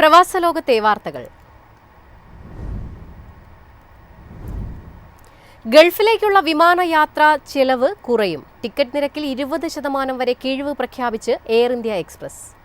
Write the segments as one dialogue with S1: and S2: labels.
S1: പ്രവാസ ലോകത്തെ വാർത്തകൾ. ഗൾഫിലേക്കുള്ള വിമാനയാത്ര ചെലവ് കുറയും. ടിക്കറ്റ് നിരക്കിൽ ഇരുപത് ശതമാനം വരെ കിഴിവ് പ്രഖ്യാപിച്ച് എയർ ഇന്ത്യ എക്സ്പ്രസ്.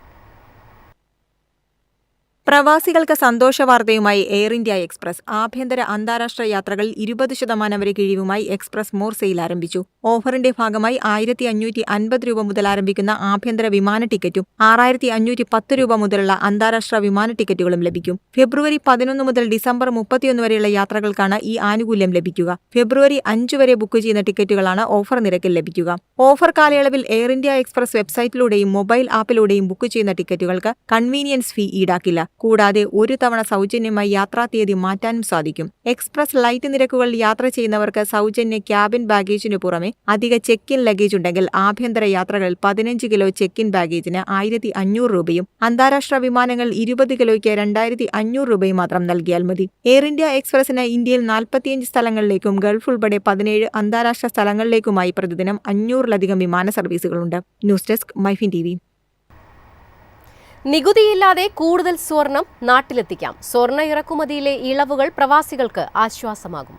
S2: പ്രവാസികൾക്ക് സന്തോഷ വാർത്തയുമായി എയർ ഇന്ത്യ എക്സ്പ്രസ്. ആഭ്യന്തര അന്താരാഷ്ട്ര യാത്രകളിൽ ഇരുപത് ശതമാനം വരെ കിഴിവുമായി എക്സ്പ്രസ് മോർ സെയിൽ ആരംഭിച്ചു. ഓഫറിന്റെ ഭാഗമായി ആയിരത്തി അഞ്ഞൂറ്റി അൻപത് രൂപ മുതൽ ആരംഭിക്കുന്ന ആഭ്യന്തര വിമാന ടിക്കറ്റും ആറായിരത്തി അഞ്ഞൂറ്റി പത്ത് രൂപ മുതലുള്ള അന്താരാഷ്ട്ര വിമാന ടിക്കറ്റുകളും ലഭിക്കും. ഫെബ്രുവരി പതിനൊന്ന് മുതൽ ഡിസംബർ മുപ്പത്തിയൊന്ന് വരെയുള്ള യാത്രകൾക്കാണ് ഈ ആനുകൂല്യം ലഭിക്കുക. ഫെബ്രുവരി അഞ്ച് വരെ ബുക്ക് ചെയ്യുന്ന ടിക്കറ്റുകളാണ് ഓഫർ നിരക്കിൽ ലഭിക്കുക. ഓഫർ കാലയളവിൽ എയർ ഇന്ത്യ എക്സ്പ്രസ് വെബ്സൈറ്റിലൂടെയും മൊബൈൽ ആപ്പിലൂടെയും ബുക്ക് ചെയ്യുന്ന ടിക്കറ്റുകൾക്ക് കൺവീനിയൻസ് ഫീ ഈടാക്കില്ല. കൂടാതെ ഒരു തവണ സൗജന്യമായി യാത്രാ തീയതി മാറ്റാനും സാധിക്കും. എക്സ്പ്രസ് ലൈറ്റ് നിരക്കുകളിൽ യാത്ര ചെയ്യുന്നവർക്ക് സൗജന്യ ക്യാബിൻ ബാഗേജിനു പുറമെ അധിക ചെക്ക് ഇൻ ലഗേജ് ഉണ്ടെങ്കിൽ ആഭ്യന്തര യാത്രകളിൽ പതിനഞ്ച് കിലോ ചെക്ക് ഇൻ ബാഗേജിന് ആയിരത്തി അഞ്ഞൂറ് രൂപയും അന്താരാഷ്ട്ര വിമാനങ്ങൾ ഇരുപത് കിലോയ്ക്ക് രണ്ടായിരത്തി അഞ്ഞൂറ് രൂപയും മാത്രം നൽകിയാൽ മതി. എയർ ഇന്ത്യ എക്സ്പ്രസിന് ഇന്ത്യയിൽ നാൽപ്പത്തിയഞ്ച് സ്ഥലങ്ങളിലേക്കും ഗൾഫ് ഉൾപ്പെടെ പതിനേഴ് അന്താരാഷ്ട്ര സ്ഥലങ്ങളിലേക്കുമായി പ്രതിദിനം അഞ്ഞൂറിലധികം വിമാന സർവീസുകളുണ്ട്. ന്യൂസ് ഡെസ്ക് മൈഫിൻ ടി
S1: നികുതിയില്ലാതെ കൂടുതൽ സ്വർണം നാട്ടിലെത്തിക്കാം. സ്വർണ ഇറക്കുമതിയിലെ ഇളവുകൾ പ്രവാസികൾക്ക് ആശ്വാസമാകും.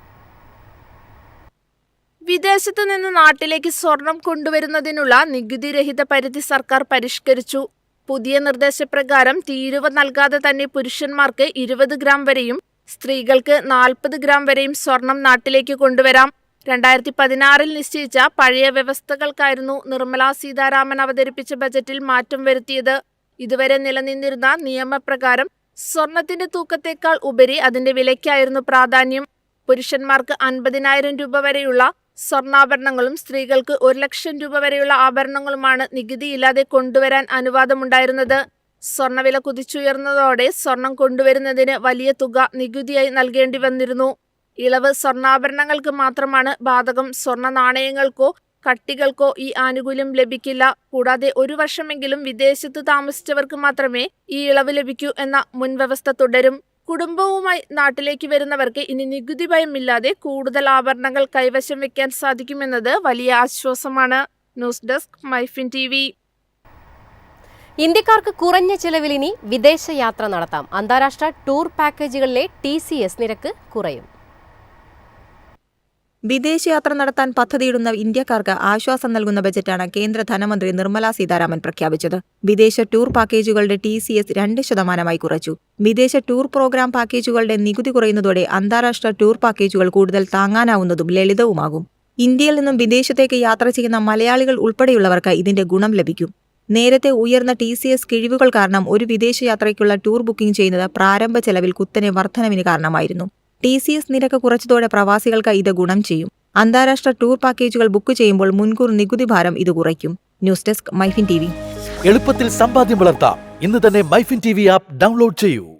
S3: വിദേശത്തു നിന്ന് നാട്ടിലേക്ക് സ്വർണം കൊണ്ടുവരുന്നതിനുള്ള നികുതിരഹിത പരിധി സർക്കാർ പരിഷ്കരിച്ചു. പുതിയ നിർദ്ദേശപ്രകാരം തീരുവ നൽകാതെ തന്നെ പുരുഷന്മാർക്ക് ഇരുപത് ഗ്രാം വരെയും സ്ത്രീകൾക്ക് നാൽപ്പത് ഗ്രാം വരെയും സ്വർണം നാട്ടിലേക്ക് കൊണ്ടുവരാം. രണ്ടായിരത്തി പതിനാറിൽ നിശ്ചയിച്ച പഴയ വ്യവസ്ഥകൾക്കായിരുന്നു നിർമ്മലാ സീതാരാമൻ അവതരിപ്പിച്ച ബജറ്റിൽ മാറ്റം വരുത്തിയത്. ഇതുവരെ നിലനിന്നിരുന്ന നിയമപ്രകാരം സ്വർണത്തിന്റെ തൂക്കത്തേക്കാൾ ഉപരി അതിന്റെ വിലയ്ക്കായിരുന്നു പ്രാധാന്യം. പുരുഷന്മാർക്ക് അൻപതിനായിരം രൂപ വരെയുള്ള സ്വർണാഭരണങ്ങളും സ്ത്രീകൾക്ക് ഒരു ലക്ഷം രൂപ വരെയുള്ള ആഭരണങ്ങളുമാണ് നികുതിയില്ലാതെ കൊണ്ടുവരാൻ അനുവാദമുണ്ടായിരുന്നത്. സ്വർണവില കുതിച്ചുയർന്നതോടെ സ്വർണം കൊണ്ടുവരുന്നതിന് വലിയ തുക നികുതിയായി നൽകേണ്ടി വന്നിരുന്നു. ഇളവ് സ്വർണാഭരണങ്ങൾക്ക് മാത്രമാണ് ബാധകം. സ്വർണ നാണയങ്ങൾക്കോ കട്ടികൾക്കോ ഈ ആനുകൂല്യം ലഭിക്കില്ല. കൂടാതെ ഒരു വർഷമെങ്കിലും വിദേശത്ത് താമസിച്ചവർക്ക് മാത്രമേ ഈ ഇളവ് ലഭിക്കൂ എന്ന മുൻവ്യവസ്ഥ തുടരും. കുടുംബവുമായി നാട്ടിലേക്ക് വരുന്നവർക്ക് ഇനി നികുതി ഭയമില്ലാതെ കൂടുതൽ ആഭരണങ്ങൾ കൈവശം വെക്കാൻ സാധിക്കുമെന്നത് വലിയ ആശ്വാസമാണ്. News desk MyFin T V.
S1: ഇന്ത്യക്കാർക്ക് കുറഞ്ഞ ചെലവിൽ ഇനി വിദേശയാത്ര നടത്താം. അന്താരാഷ്ട്ര ടൂർ പാക്കേജുകളിലെ ടി നിരക്ക് കുറയും.
S2: വിദേശയാത്ര നടത്താൻ പദ്ധതിയിടുന്ന ഇന്ത്യക്കാർക്ക് ആശ്വാസം നൽകുന്ന ബജറ്റാണ് കേന്ദ്ര ധനമന്ത്രി നിർമ്മല സീതാരാമൻ പ്രഖ്യാപിച്ചത്. വിദേശ ടൂർ പാക്കേജുകളുടെ ടി സി എസ് രണ്ട് ശതമാനമായി കുറച്ചു. വിദേശ ടൂർ പ്രോഗ്രാം പാക്കേജുകളുടെ നികുതി കുറയുന്നതോടെ അന്താരാഷ്ട്ര ടൂർ പാക്കേജുകൾ കൂടുതൽ താങ്ങാനാവുന്നതും ലളിതവുമാകും. ഇന്ത്യയിൽ നിന്നും വിദേശത്തേക്ക് യാത്ര ചെയ്യുന്ന മലയാളികൾ ഉൾപ്പെടെയുള്ളവർക്ക് ഇതിന്റെ ഗുണം ലഭിക്കും. നേരത്തെ ഉയർന്ന ടി സി എസ് കിഴിവുകൾ കാരണം ഒരു വിദേശയാത്രയ്ക്കുള്ള ടൂർ ബുക്കിംഗ് ചെയ്യുന്നത് പ്രാരംഭ ചെലവിൽ കുത്തനെ വർധനവിന് കാരണമായിരുന്നു. ടി സി എസ് നിരക്ക് കുറച്ചതോടെ പ്രവാസികൾക്ക് ഇത് ഗുണം ചെയ്യും. അന്താരാഷ്ട്ര ടൂർ പാക്കേജുകൾ ബുക്ക് ചെയ്യുമ്പോൾ മുൻകൂർ നികുതി ഭാരം ഇത് കുറയ്ക്കും. ന്യൂസ് ഡെസ്ക് മൈഫിൻ ടി
S4: എളുപ്പത്തിൽ സമ്പാദ്യം വളർത്താം. ഇന്ന് തന്നെ MyFin T V app download ചെയ്യൂ.